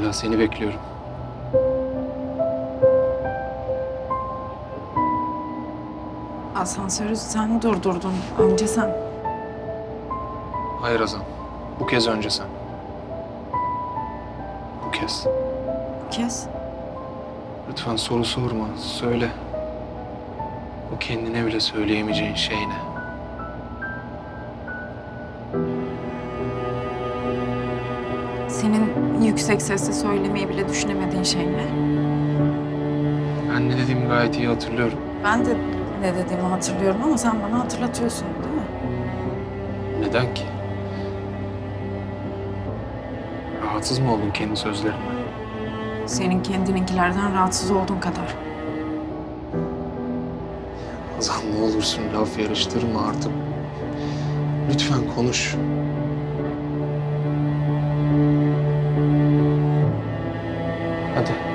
Hala seni bekliyorum. Asansörü sen durdurdun. Önce sen. Hayır Azam. Bu kez önce sen. Bu kez. Bu kez. Lütfen soru sorma. Söyle. O kendine bile söyleyemeyeceğin şey ne? Senin yüksek sesle söylemeyi bile düşünemediğin şey ne? Ben ne dediğimi gayet iyi hatırlıyorum. Ben de ne dediğimi hatırlıyorum ama sen bana hatırlatıyorsun değil mi? Neden ki? Rahatsız mı oldun kendi sözlerimden? Senin kendininkilerden rahatsız olduğun kadar. Azam ne olursun laf yarıştırma artık. Lütfen konuş. 啊对。